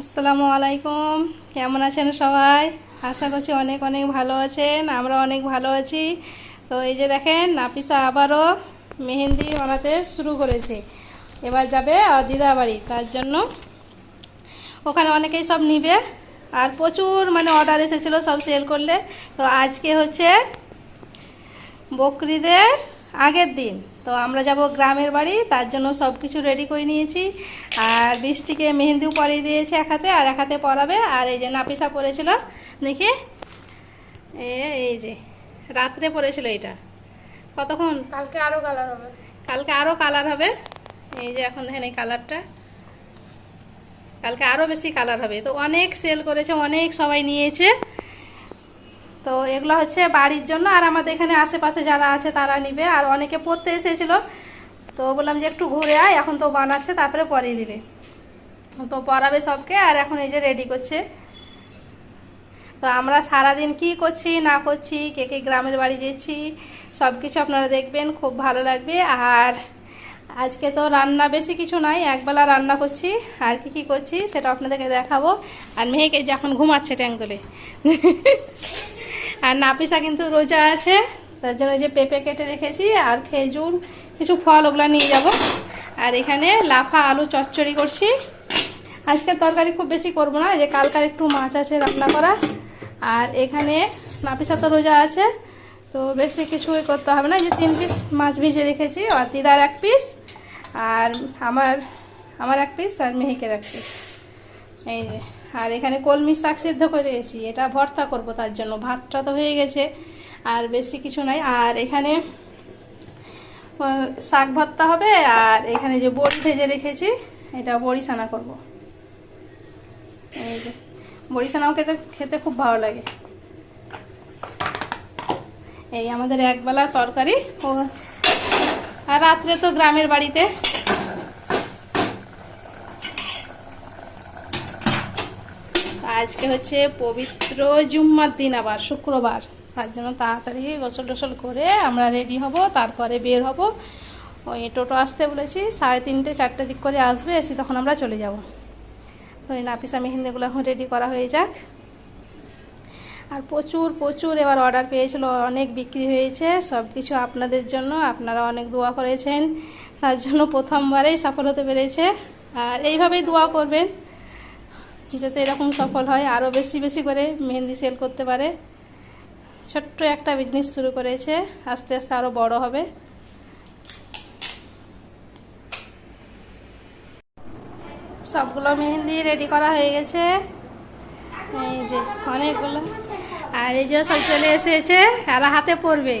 আসসালামু আলাইকুম। কেমন আছেন সবাই? আশা করছি অনেক অনেক ভালো আছেন, আমরা অনেক ভালো আছি। তো এই যে দেখেন নাপিসা আবারও মেহেন্দি বানাতে শুরু করেছে। এবার যাবে দিদা বাড়ি, তার জন্য। ওখানে অনেকেই সব নিবে। আর প্রচুর মানে অর্ডার এসেছিল, সব সেল করলে। তো আজকে হচ্ছে বকরিদের আগের দিন। তো আমরা যাব গ্রামের বাড়ি তার জন্য সব কিছু রেডি করে নিয়েছি। আর বৃষ্টিকে মেহেন্দিও পরিয়ে দিয়েছে এক হাতে আর এক হাতে পরাবে। আর এই যে নাপিসা পরেছিল দেখি। এ এই যে রাত্রে পরেছিল এটা। কতক্ষণ? কালকে আরও কালার হবে। কালকে আরও কালার হবে। এই যে এখন দেখেন এই কালারটা কালকে আরও বেশি কালার হবে। তো অনেক সেল করেছে অনেক সবাই নিয়েছে। তো এগুলো হচ্ছে বাড়ির জন্য, আর আমাদের এখানে আশেপাশে যারা আছে তারা নিবে, আর অনেকে পড়তে এসেছিল। তো বললাম যে একটু ঘুরে আয়, এখন তো বানাচ্ছে, তারপরে পরিয়ে দিবে। তো পরাবে সবকে, আর এখন এই যে রেডি করছে। তো আমরা সারাদিন কি করছি, না করছি, কে কে গ্রামের বাড়ি যেছি সব কিছু আপনারা দেখবেন, খুব ভালো লাগবে। আর আজকে তো রান্না বেশি কিছু নাই, একবেলা রান্না করছি। আর কি কি করছি, সেটা আপনাদেরকে দেখাবো। আর মেয়েকে যখন ঘুমাচ্ছে ট্যাঙ্ক তোলে আর নাপিসা কিন্তু রোজা আছে, তার জন্য যে পেঁপে কেটে রেখেছি আর খেজুর, কিছু ফল ওগুলো নিয়ে যাব। আর এখানে লাফা আলু চচ্চড়ি করছি। আজকে তরকারি খুব বেশি করব না যে কালকার একটু মাছ আছে রান্না করা। আর এখানে নাপিসা তো রোজা আছে, তো বেশি কিছুই করতে হবে না। যে তিন পিস মাছ ভিজে রেখেছি, আর দিদার এক পিস আর আমার আমার এক পিস আর মেহিকের এক পিস এই যে। আর এখানে কলমি শাক সিদ্ধ করে রেখেছি এটা ভর্তা করব তার জন্য। ভাতটা তো হয়ে গেছে, আর বেশি কিছু নাই। আর এখানে শাক ভর্তা হবে, আর এখানে যে বড়ি ভেজে রেখেছি, এটা বড়ি সানা করব। এই যে বড়ি সানাও খেতে খেতে খুব ভালো লাগে। এই আমাদের একবেলা তরকারি। ও, আর রাত্রে তো গ্রামের বাড়িতে আজকে হচ্ছে পবিত্র জুম্মার দিন আবার, শুক্রবার। তার জন্য তাড়াতাড়ি গোসল টোসল করে আমরা রেডি হব, তারপরে বের হব। ওই টোটো আসতে বলেছি, সাড়ে তিনটে, চারটে দিক করে আসবে, এসে তখন আমরা চলে যাব। এই নাপিসা মেহেন্দিগুলো এখন রেডি করা হয়ে যাক। আর প্রচুর প্রচুর এবার অর্ডার পেয়েছিল, অনেক বিক্রি হয়েছে সব কিছু আপনাদের জন্য, আপনারা অনেক দোয়া করেছেন। তার জন্য প্রথমবারেই সফল হতে পেরেছে। আর এইভাবেই দোয়া করবেন। যাতে এরকম সফল হয় আরও বেশি বেশি করে মেহেন্দি সেল করতে পারে। ছোট্ট একটা বিজনেস শুরু করেছে আস্তে আস্তে আরও বড় হবে। সবগুলো মেহেন্দি রেডি করা হয়ে গেছে। এই যে অনেকগুলো। আর এই যে সব চলে এসেছে আর হাতে পড়বে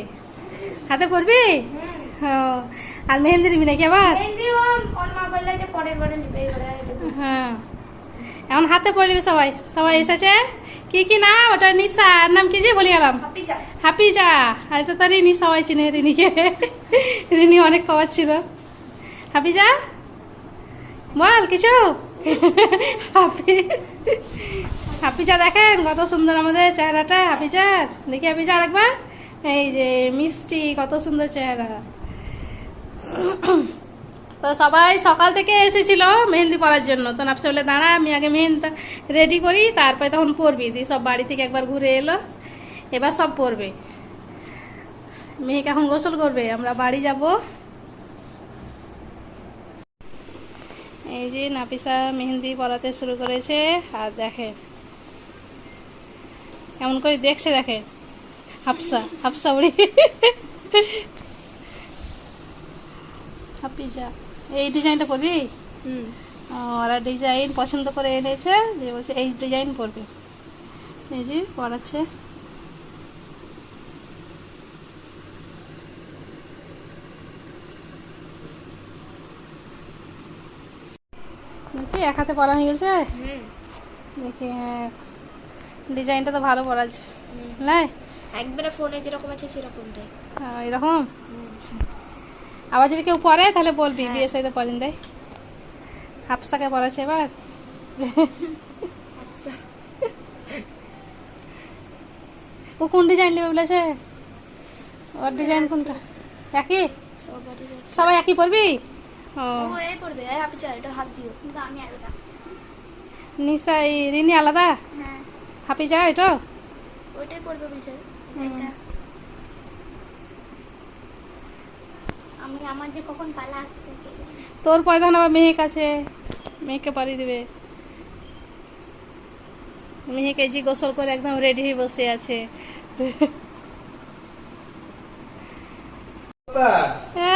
হাতে পড়বি ও আর মেহেন্দি নিবি নাকি আবার? হ্যাঁ। এখন হাতে পড়বি সবাই সবাই এসেছে? কি কি না ওটা নিশা আর নাম কি যে বলি গেলাম? হাপি যা হাপিজা আর এটা তো রিনি সবাই চিনে রিনিকে। রিনি অনেক খাবার ছিল। হাপিজা বল কিছু? হাপি হাপিজা দেখেন কত সুন্দর আমাদের চেহারাটা হাপিজার দেখি হাপিজা আরেকবার। এই যে মিষ্টি কত সুন্দর চেহারা। তো সবাই সকাল থেকে এসেছিল মেহেন্দি পরার জন্য। তো নাপসে বলে দাঁড়া, আমি আগে মেহেন্দি রেডি করি, তারপরে তখন পরবি। দিয়ে সব বাড়ি থেকে একবার ঘুরে এলো, এবার সব পরবে। মেয়েকে এখন গোসল করবে, আমরা বাড়ি যাব। এই যে নাপিসা মেহেন্দি পরাতে শুরু করেছে, আর দেখে কেমন করে দেখছে দেখে হাফসা হাফসা উড়ি হাপিজা এই ডিজাইনটা করবি হুম। ওরা ডিজাইন পছন্দ করে এনেছে যে বলছে এই ডিজাইন করবে এই যে পড়াচ্ছে দেখি এক হাতে পড়া হয়ে গেছে? হুম। দেখি হ্যাঁ। ডিজাইনটা তো ভালো পড়াচ্ছে নাই? একবারে ফোনে যেরকম আছে সেরকমটাই। এরকম? আবার যদি কেউ পরে তাহলে বলবি বিয়ে সাইতে পড়েন দেয় হাফসাকে পড়াচ্ছে এবার? ও কোন ডিজাইন নেবে বলেছে? ওর ডিজাইন কোনটা? একই? সবাই একই পরবি? ও। ও এই পড়বে এই হাপি যা এটা হাত দিও। কিন্তু আমি আলাদা। নিশা রিনি আলাদা? হ্যাঁ। হাপি যা এটা ওইটাই পড়বে বলছে হুম। এটা আমি আমার যে কখন পালা আসবে। তোর পয়দান আবার মেহেক আছে মেহেককে পারি দিবে। মেহেকে জি গোসল করে একদম রেডি হয়ে বসে আছে।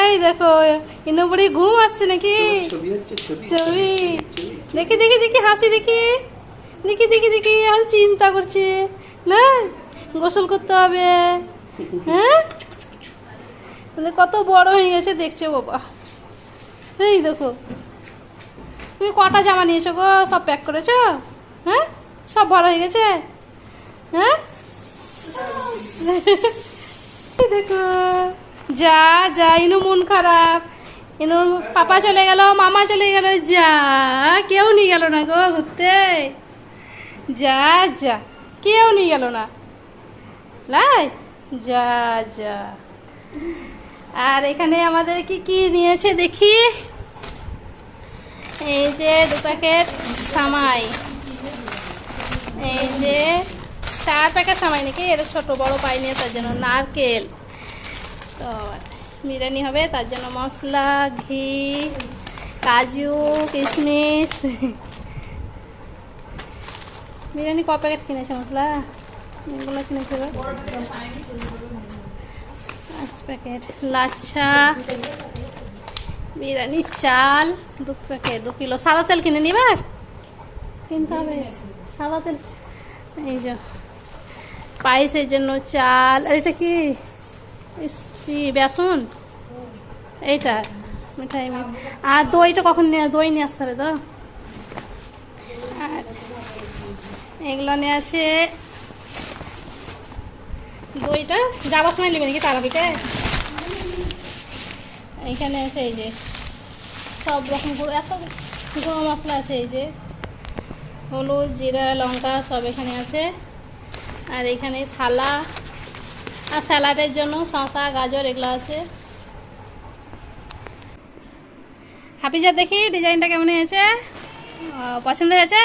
এই দেখো ইনোবড়ি ঘুম আসছে নাকি? ছবি। দেখি দেখি দেখি, হাসি দেখি। দেখি দেখি দেখি, এখন চিন্তা করছে। না, গোসল করতে হবে। হ্যাঁ? তাহলে কত বড় হয়ে গেছে দেখছে বাবা। এই দেখো। তুমি কটা জামা নিয়েছো গো? সব প্যাক করেছ? হ্যাঁ? সব বড় হয়ে গেছে? হ্যাঁ? দেখো। যা যা, ইনু মন খারাপ। ইনু পাপা চলে গেল, মামা চলে গেল, যা। কেউ নিয়ে গেল না গো ঘুরতে। যা যা। কেউ নিয়ে গেল না। লাই, যা যা। আর এখানে আমাদের কি কি নিয়েছে দেখি? এই যে দু প্যাকেট সামাই। এই যে চার প্যাকেট সামাই নাকি? এটা ছোট, বড় পাইনি তার জন্য নারকেল। তো বিরিয়ানি হবে, তার জন্য মশলা, ঘি, কাজু, কিশমিশ। বিরিয়ানি ক প্যাকেট কিনেছে মশলা? এগুলো কিনেছে? পাঁচ প্যাকেট লাচ্ছা বিরিয়ানি চাল, দু প্যাকেট, দু কিলো। সাদা তেল কিনে নিবা? কিনতে হবে। সাদা তেল। এই যে, পায়েসের জন্য চাল। আর এটা কি? বেসন? এইটা, মিঠাই আর দইটা কখন নিয়ে দই নিয়ে আসতে হবে তো? আর এগুলো নিয়ে আছে দইটা যাবার সময় নেবে নাকি তারাপিঠে? এইখানে আছে এই যে সব রকম গুঁড়ো, এত গুঁড়ো মশলা আছে এই যে। হলুদ, জিরা, লঙ্কা সব এখানে আছে। আর এখানে থালা আর স্যালাডের জন্য শসা, গাজর এগুলো আছে। হাফিজা, দেখি ডিজাইনটা কেমন হয়েছে? পছন্দ হয়েছে?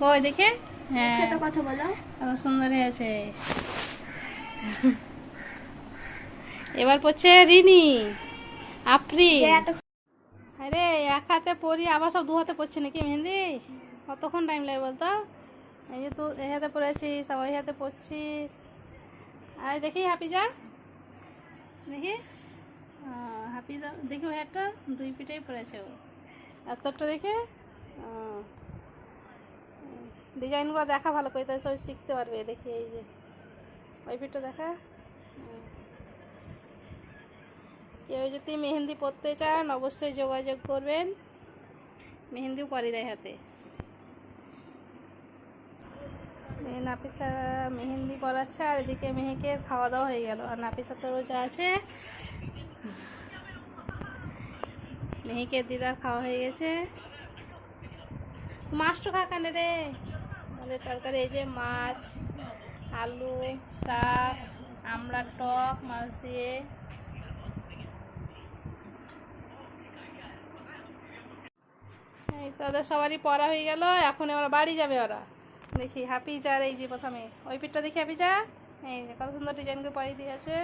কই, দেখে। হ্যাঁ। তো কথা বলো। কত সুন্দর হয়েছে এবার পড়ছে রিনি এত আরে এক হাতে পরি আবার সব দু হাতে পড়ছে নাকি মেহেন্দি? কতক্ষণ টাইম লাগে বলতো? এই যে তুই এই হাতে পড়েছিস আবার এই হাতে পড়ছিস। আর দেখি হাপিজা দেখি। হাপিজা দেখি ওই একটা দুই পিঠেই পড়েছে ও। এতটা দেখে। ডিজাইনগুলো দেখা ভালো করে, তাহলে সবাই শিখতে পারবে, দেখি এই যে। ওই পিঠটা দেখা কেউ যদি মেহেন্দি পরতে চান, অবশ্যই যোগাযোগ করবেন। মেহেন্দিও পরে দেয় হাতে। নাপিসা মেহেন্দি পরাচ্ছে, আর এদিকে মেহেকে খাওয়া দাওয়া হয়ে গেল। আর নাপিসা তো রোজা আছে। মেহেকে দিদার খাওয়া হয়ে গেছে। মাছটা খা কানে রে। আমাদের তরকারি এই যে মাছ, আলু, শাক আমড়ার টক, মাছ দিয়ে। তাদের সবারই পড়া হয়ে গেল, এখন ওরা বাড়ি যাবে ওরা। দেখি হ্যাপি চার এই যে প্রথমে। ওই পিঠটা দেখি হ্যাপি চা এই যে কত সুন্দর ডিজাইন করে দিয়েছে।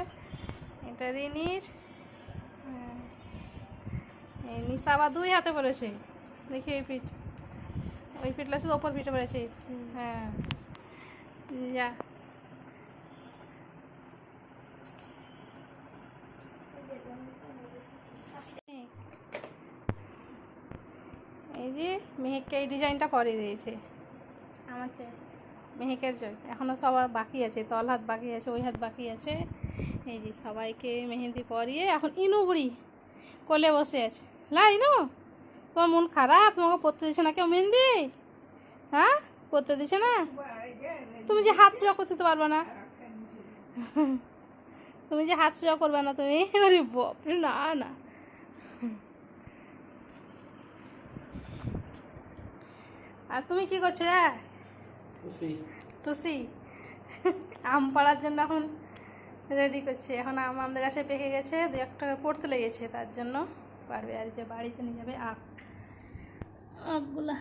এটা রিনির। নিশা আবার দুই হাতে পড়েছে। দেখি এই পিঠ। ওই লাগছে ওপর পিঠে পড়েছিস হ্যাঁ। যা। এই যে মেহেককে এই ডিজাইনটা পরে দিয়েছে। আমার চয়েস মেহেকের জয় এখনও সবার বাকি আছে তল হাত বাকি আছে ওই হাত বাকি আছে। এই যে সবাইকে মেহেন্দি পরিয়ে এখন ইনু বুড়ি কোলে বসে আছে। লা ইনু! তোমার মন খারাপ? তোমাকে পড়তে দিচ্ছে না কেউ মেহেন্দি? হ্যাঁ? পড়তে দিচ্ছে না? তুমি যে হাত সোজা করতে পারবে না। তুমি যে হাত সোজা করবে না তুমি? আরে বাপরে না না। আর তুমি কি করছ হ্যাঁ টুসি আম পাড়ার জন্য এখন রেডি করছে। এখন আম আমাদের কাছে পেকে গেছে দু একটা পড়তে লেগেছে তার জন্য। পারবে আর যে বাড়িতে নিয়ে যাবে আখ। আখগুলা।